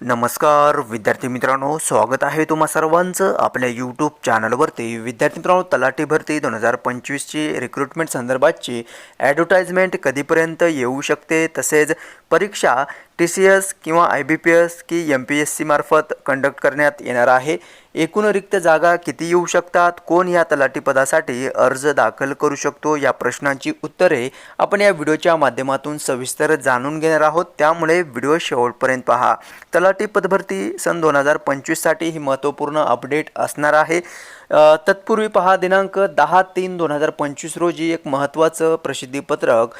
नमस्कार विद्यार्थी मित्रांनो स्वागत आहे तुम्हा सर्वांचं आपल्या यूट्यूब चॅनलवरती विद्यार्थी मित्रांनो तलाठी भरती दोन हजार पंचवीसची रिक्रुटमेंट संदर्भातची ॲडव्हर्टाइजमेंट कधीपर्यंत येऊ शकते? तसेच परीक्षा टी सी एस किंवा आय बी पी एस की एम पी एस सीमार्फत कंडक्ट करण्यात येणार आहे. एकूण रिक्त जागा किती येऊ शकतात? कोण या तलाठीपदासाठी अर्ज दाखल करू शकतो? या प्रश्नांची उत्तरे आपण या व्हिडिओच्या माध्यमातून सविस्तर जाणून घेणार आहोत. त्यामुळे व्हिडिओ शेवटपर्यंत पहा. तलाठी पदभरती सन दोन हजार पंचवीससाठी ही महत्त्वपूर्ण अपडेट असणार आहे. तत्पूर्वी पहा दिनांक दहा तीन दोन हजार पंचवीस रोजी एक महत्त्वाचं प्रसिद्धीपत्रक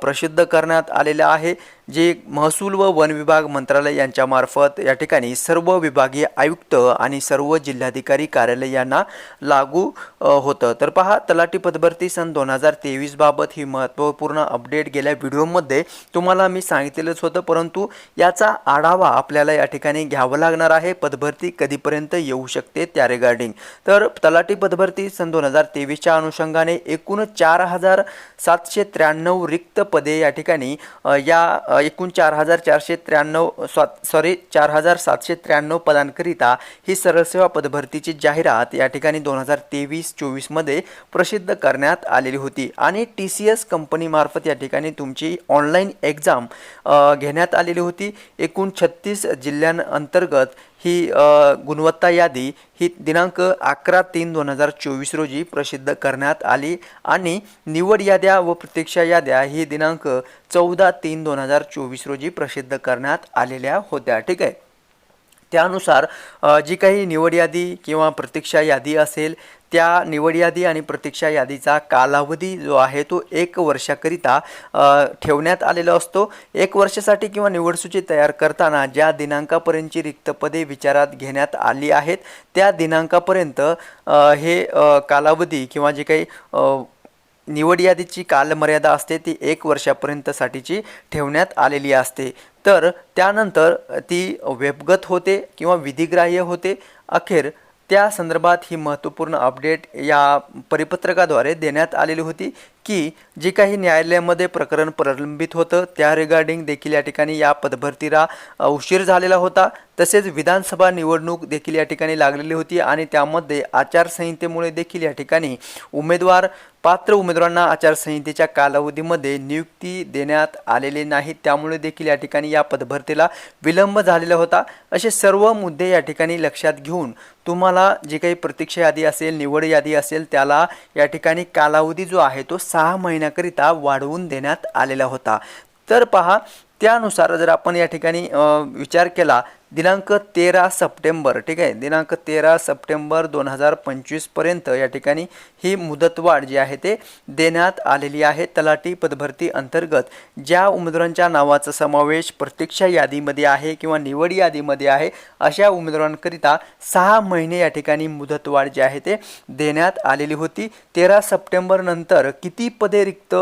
प्रसिद्ध करण्यात आलेलं आहे जे महसूल व वन विभाग मंत्रालय यांच्यामार्फत या ठिकाणी सर्व विभागीय आयुक्त आणि सर्व जिल्हाधिकारी कार्यालय यांना लागू होतं. तर पहा तलाठी पदभरती सन दोन हजार तेवीसबाबत ही महत्त्वपूर्ण अपडेट गेल्या व्हिडिओमध्ये तुम्हाला मी सांगितलेलंच होतं परंतु याचा आढावा आपल्याला या ठिकाणी घ्यावा लागणार आहे. पदभरती कधीपर्यंत येऊ शकते त्या रिगार्डिंग तर तलाठी पदभरती सन दोन हजार तेवीसच्या अनुषंगाने एकूण चार हजार सातशे त्र्याण्णव रिक्त पदे या ठिकाणी या एकूण चार हजार चारशे त्र्याण्णव स्वा सॉरी चार हजार सातशे त्र्याण्णव पदांकरिता ही सरळसेवा पदभरतीची जाहिरात या ठिकाणी दोन हजार तेवीस चोवीसमध्ये प्रसिद्ध करण्यात आलेली होती. आणि टी सी एस कंपनीमार्फत या ठिकाणी तुमची ऑनलाईन एक्झाम घेण्यात आलेली होती. एकूण छत्तीस जिल्ह्यांअंतर्गत ही गुणवत्ता यादी ही दिनांक अकरा तीन दोन हजार चोवीस रोजी प्रसिद्ध करण्यात आली आणि निवड याद्या व प्रतीक्षा याद्या ही दिनांक चौदा तीन दोन हजार चोवीस रोजी प्रसिद्ध करण्यात आलेल्या होत्या. ठीक आहे? त्यानुसार जी काही निवड यादी किंवा प्रतीक्षा यादी असेल त्या निवड यादी आणि प्रतीक्षा यादीचा कालावधी जो आहे तो एक वर्षाकरिता ठेवण्यात आलेला असतो. एक वर्षासाठी किंवा निवडसूची तयार करताना ज्या दिनांकापर्यंतची रिक्त पदे विचारात घेण्यात आली आहेत त्या दिनांकापर्यंत हे कालावधी किंवा जे काही निवड यादीची कालमर्यादा असते ती एक वर्षापर्यंतसाठीची ठेवण्यात आलेली असते. तर त्यानंतर ती वेबगत होते किंवा विधिग्राह्य होते. अखेर त्या संदर्भात ही महत्त्वपूर्ण अपडेट या परिपत्रकाद्वारे देण्यात आलेली होती. की जे काही न्यायालयामध्ये प्रकरण प्रलंबित होतं त्या रिगार्डिंग देखील या ठिकाणी या पदभरतीला उशीर झालेला होता. तसेच विधानसभा निवडणूक देखील या ठिकाणी लागलेली होती आणि त्यामध्ये आचारसंहितेमुळे देखील या ठिकाणी उमेदवार पात्र उमेदवारांना आचारसंहितेच्या कालावधीमध्ये नियुक्ती देण्यात आलेली नाही त्यामुळे देखील या ठिकाणी या पदभरतीला विलंब झालेला होता. असे सर्व मुद्दे या ठिकाणी लक्षात घेऊन तुम्हाला जे काही प्रतीक्षा यादी असेल निवड यादी असेल त्याला या ठिकाणी कालावधी जो आहे तो सहा महिन्याकरिता वाढवून देण्यात आलेला होता. तर पहा त्यानुसार जर आपण या ठिकाणी विचार केला दिनांक तेरा सप्टेंबर ठीक आहे? दिनांक तेरा सप्टेंबर दोन हजार पंचवीसपर्यंत या ठिकाणी ही मुदतवाढ जी आहे ते देण्यात आलेली आहे तलाठी पदभरती अंतर्गत. ज्या उमेदवारांच्या नावाचा समावेश प्रतीक्षा यादीमध्ये आहे किंवा निवड यादीमध्ये आहे अशा उमेदवारांकरिता सहा महिने या ठिकाणी मुदतवाढ जी आहे ते देण्यात आलेली होती. तेरा सप्टेंबरनंतर किती पदे रिक्त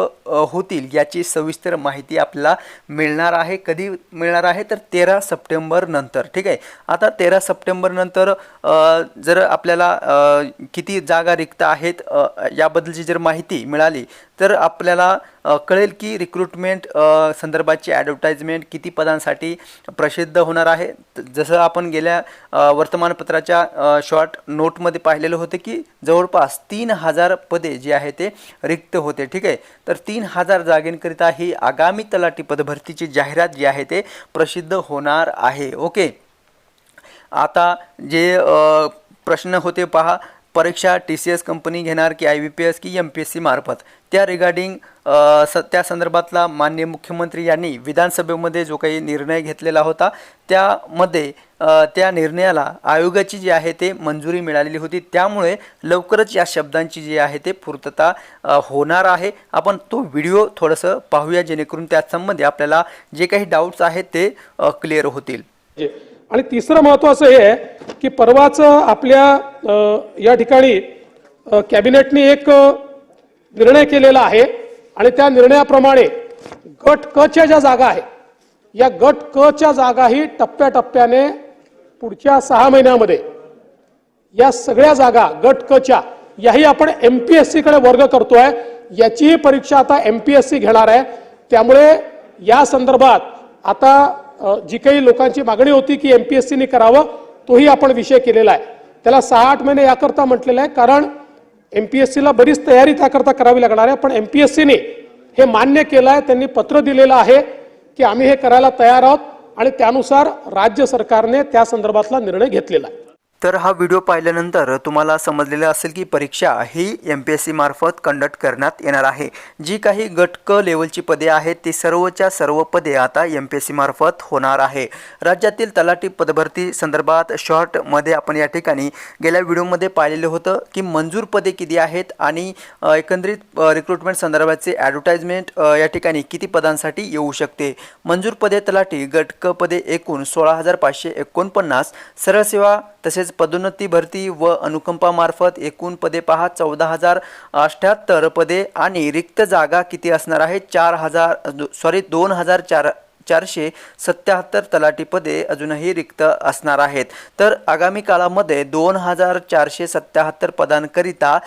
होतील याची सविस्तर माहिती आपल्याला मिळणार आहे कधी मिळणार आहे तर तेरा सप्टेंबर नंतर. ठीक आहे? आता तेरा सप्टेंबर नंतर जर आपल्याला किती जागा रिक्त आहेत याबद्दलची जर माहिती मिळाली तर आपल्याला कळेल की रिक्रुटमेंट संदर्भाची ॲडव्हर्टाईजमेंट किती पदांसाठी प्रसिद्ध होणार आहे. जसं आपण गेल्या वर्तमानपत्राच्या शॉर्ट नोटमध्ये पाहिलेलं होतं की जवळपास तीन हजार पदे जी आहे ते रिक्त होते. ठीक आहे? तर तीन हजार जागेंकरिता ही आगामी तलाठी पदभरतीची जाहिरात जी आहे ते प्रसिद्ध होणार आहे. ओके? आता जे प्रश्न होते पहा परीक्षा टी सी एस कंपनी घेणार की आय बी पी एस की एम पी एस सी मार्फत? त्या रिगार्डिंग स त्या संदर्भातला माननीय मुख्यमंत्री यांनी विधानसभेमध्ये जो काही निर्णय घेतलेला होता त्यामध्ये त्या निर्णयाला आयोगाची जी आहे ते मंजुरी मिळालेली होती. त्यामुळे लवकरच या शब्दांची जी आहे ते पूर्तता होणार आहे. आपण तो व्हिडिओ थोडंसं पाहूया जेणेकरून त्यासंबंधी आपल्याला जे काही डाऊट्स आहेत ते क्लिअर होतील. आणि तिसरं महत्वाचं हे आहे की परवाच आपल्या या ठिकाणी कॅबिनेटने एक निर्णय केलेला आहे आणि त्या निर्णयाप्रमाणे गट क च्या ज्या जागा आहेत या गट क च्या जागाही टप्प्याटप्प्याने पुढच्या सहा महिन्यामध्ये या सगळ्या जागा गट क च्या याही आपण एसकडे वर्ग करतोय याचीही परीक्षा आता एम पी एस सी घेणार आहे. त्यामुळे या संदर्भात आता जी काही लोकांची मागणी होती की एम पी एस सीने करावं तोही आपण विषय केलेला आहे. त्याला सहा आठ महिने याकरता म्हटलेलं आहे कारण एम पी एस सीला बरीच तयारी त्याकरता करावी लागणार आहे पण एम पी एस सीने हे मान्य केलं आहे त्यांनी पत्र दिलेलं आहे की आम्ही हे करायला तयार आहोत आणि त्यानुसार राज्य सरकारने त्या संदर्भातला निर्णय घेतलेला आहे. तर हा व्हिडिओ पाहिल्यानंतर तुम्हाला समजलेलं असेल की परीक्षा ही एम पी एस सी मार्फत कंडक्ट करण्यात येणार आहे. जी काही गट क लेवलची पदे आहेत ती सर्वच्या सर्व पदे आता एम पी एस सी मार्फत होणार आहे. राज्यातील तलाठी पदभरती संदर्भात शॉर्टमध्ये आपण या ठिकाणी गेल्या व्हिडिओमध्ये पाहिलेलं होतं की मंजूर पदे किती आहेत आणि एकंदरीत रिक्रुटमेंट संदर्भाचे ॲडव्हर्टाइजमेंट या ठिकाणी किती पदांसाठी येऊ शकते? मंजूर पदे तलाठी गट क पदे एकूण सोळा हजार पाचशे एकोणपन्नास सरळ सेवा तसेच पदोन्नती भरती व अनुकंपामार्फत एकूण पदे पहा चौदा हजार अठ्ठ्याहत्तर पदे आणि रिक्त जागा किती असणार आहे? चार हजार सॉरी दोन हजार चार चारशे सत्याहत्तर तलाठी पदे अजूनही रिक्त असणार आहेत. तर आगामी काळामध्ये दोन हजार चारशे सत्याहत्तर पदांकरिता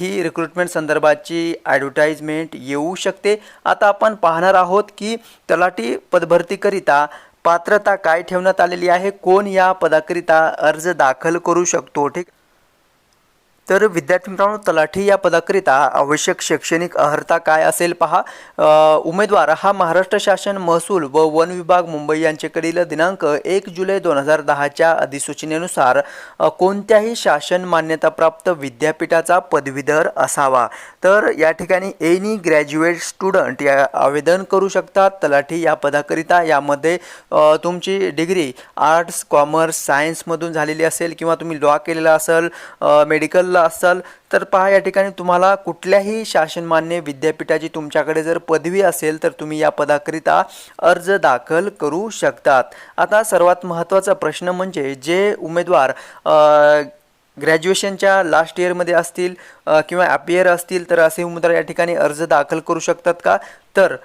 ही रिक्रुटमेंट संदर्भाची ॲडव्हर्टाइजमेंट येऊ शकते. आता आपण पाहणार आहोत की तलाठी पदभरतीकरिता पात्रता काय ठेवण्यात आलेली आहे? कोण या पदाकरिता अर्ज दाखल करू शकतो? ठीक. तर विद्यार्थी मित्रांनो तलाठी या पदाकरिता आवश्यक शैक्षणिक अर्हता काय असेल पहा. उमेदवार हा महाराष्ट्र शासन महसूल व वन विभाग मुंबई यांच्याकडील दिनांक एक जुलै दोन हजार दहाच्या अधिसूचनेनुसार कोणत्याही शासन मान्यताप्राप्त विद्यापीठाचा पदवीधर असावा. तर या ठिकाणी एनी ग्रॅज्युएट स्टुडंट या आवेदन करू शकतात. तलाठी या पदाकरिता यामध्ये तुमची डिग्री आर्ट्स कॉमर्स सायन्समधून झालेली असेल किंवा तुम्ही लॉ केलेला असेल मेडिकल मेडिकलला असाल तर पहा या ठिकाणी तुम्हाला कुठल्याही शासनमान्य विद्यापीठाची तुमच्याकडे जर पदवी असेल तर तुम्ही या पदाकरिता अर्ज दाखल करू शकतात. आता सर्वात महत्त्वाचा प्रश्न म्हणजे जे उमेदवार ग्रॅज्युएशनच्या लास्ट इयरमध्ये असतील किंवा ॲप इयर असतील तर असे उमेदवार या ठिकाणी अर्ज दाखल करू शकतात का? तर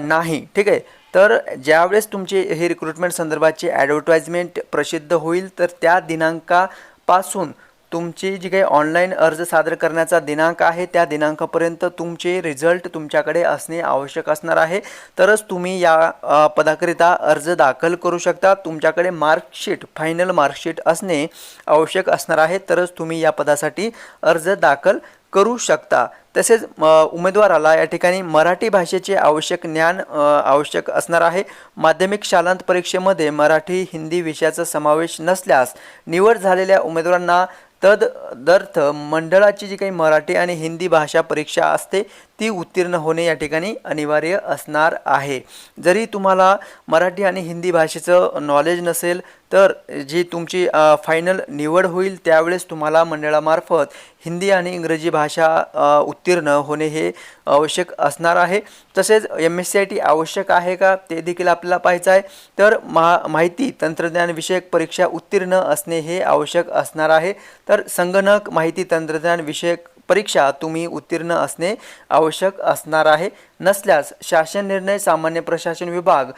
नाही. ठीक आहे? तर ज्यावेळेस तुमचे हे रिक्रुटमेंट संदर्भाचे ॲडव्हर्टाइजमेंट प्रसिद्ध होईल तर त्या दिनांकापासून तुमची जी काही ऑनलाईन अर्ज सादर करण्याचा दिनांक आहे त्या दिनांकापर्यंत तुमचे रिझल्ट तुमच्याकडे असणे आवश्यक असणार आहे. तरच तुम्ही या पदाकरिता अर्ज दाखल करू शकता. तुमच्याकडे मार्कशीट फायनल मार्कशीट असणे आवश्यक असणार आहे. तरच तुम्ही या पदासाठी अर्ज दाखल करू शकता. तसेच उमेदवाराला या ठिकाणी मराठी भाषेचे आवश्यक ज्ञान आवश्यक असणार आहे. माध्यमिक शालांत परीक्षेमध्ये मराठी हिंदी विषयाचा समावेश नसल्यास निवड झालेल्या उमेदवारांना तदर्थ मंडळाची जी काही मराठी आणि हिंदी भाषा परीक्षा असते ती उत्तीर्ण होणे या ठिकाणी अनिवार्य असणार आहे. जरी तुम्हाला मराठी आणि हिंदी भाषेचं नॉलेज नसेल तर जी तुमची फायनल निवड होईल त्यावेळेस तुम्हाला मंडळामार्फत हिंदी आणि इंग्रजी भाषा उत्तीर्ण होणे हे आवश्यक असणार आहे. तसेच M S C I T आवश्यक आहे का ते देखील आपल्याला पाहायचं आहे. तर मा माहिती तंत्रज्ञानविषयक परीक्षा उत्तीर्ण असणे हे आवश्यक असणार आहे. तर संगणक माहिती तंत्रज्ञान विषयक परीक्षा तुम्ही उत्तीर्ण असणे आवश्यक असणार आहे. नसल्यास शासन निर्णय सामान्य प्रशासन विभाग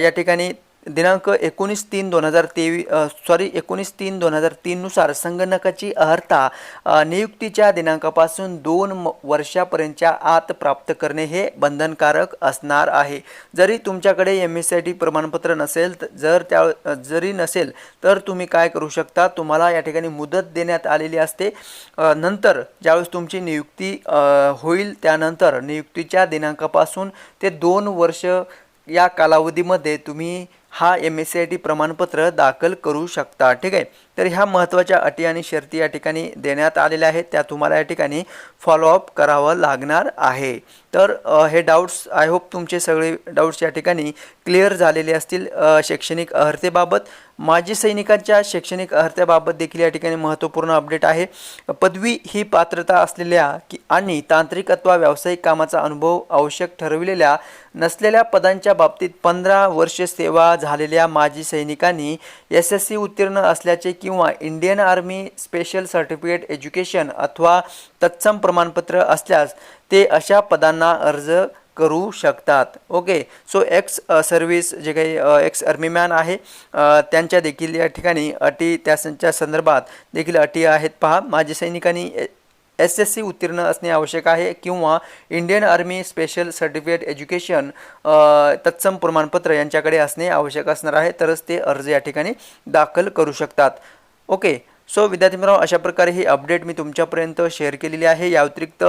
या ठिकाणी दिनांक एकोणीस तीन दोन हजार तेवीस सॉरी एकोणीस तीन दोन हजार तीननुसार संगणकाची अर्हता नियुक्तीच्या दिनांकापासून दोन म- वर्षापर्यंतच्या आत प्राप्त करणे हे बंधनकारक असणार आहे. जरी तुमच्याकडे M S C I T प्रमाणपत्र नसेल जर त्या जरी नसेल तर तुम्ही काय करू शकता? तुम्हाला या ठिकाणी मुदत देण्यात आलेली असते. नंतर ज्यावेळेस तुमची नियुक्ती होईल त्यानंतर नियुक्तीच्या दिनांकापासून ते दोन वर्ष या कालावधीमध्ये तुम्ही हा M S C I T प्रमाणपत्र दाखल करू शकता. ठीक आहे? तर ह्या महत्त्वाच्या अटी आणि शर्ती या ठिकाणी देण्यात आलेल्या आहेत. त्या तुम्हाला या ठिकाणी फॉलोअप करावं लागणार आहे. तर हे डाऊट्स आय होप तुमचे सगळे डाऊट्स या ठिकाणी क्लिअर झालेले असतील. शैक्षणिक अर्हतेबाबत माजी सैनिकांच्या शैक्षणिक अर्हतेबाबत देखील या ठिकाणी महत्त्वपूर्ण अपडेट आहे. पदवी ही पात्रता असलेल्या की आणि तांत्रिक अथवा व्यावसायिक कामाचा अनुभव आवश्यक ठरविलेल्या नसलेल्या पदांच्या बाबतीत पंधरा वर्ष सेवा झालेल्या माजी सैनिकांनी एस एस सी उत्तीर्ण असल्याचे किंवा Indian army special certificate education अथवा तत्सम प्रमाणपत्र असल्यास ते अशा पदांना अर्ज करू शकतात. ओके सो एक्स सर्व्हिस जे काही uh, एक्स आर्मीमॅन आहे uh, त्यांच्या देखील या ठिकाणी अटी त्या संच्या संदर्भात देखील अटी आहेत. पहा माजी सैनिकांनी एस एस सी उत्तीर्ण असणे आवश्यक आहे किंवा Indian army special certificate education तत्सम प्रमाणपत्र यांच्याकडे असणे आवश्यक असणार आहे तरच ते अर्ज या ठिकाणी दाखल करू शकतात. ओके. सो विद्यार्थी मित्रांनो अशा प्रकारे ही अपडेट मी तुमच्यापर्यंत शेअर केलेली आहे. या व्यतिरिक्त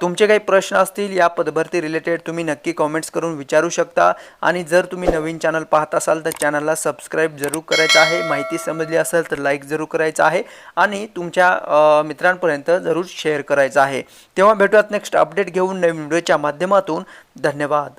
तुमचे काही प्रश्न असतील या पदभरती रिलेटेड तुम्ही नक्की कॉमेंट्स करून विचारू शकता. आणि जर तुम्ही नवीन चॅनल पाहत असाल तर चॅनलला सबस्क्राईब जरूर करायचं आहे. माहिती समजली असेल तर लाईक जरूर करायचं आहे. आणि तुमच्या मित्रांपर्यंत जरूर शेअर करायचं आहे. तेव्हा भेटूयात नेक्स्ट अपडेट घेऊन नवीन व्हिडिओच्या माध्यमातून. धन्यवाद.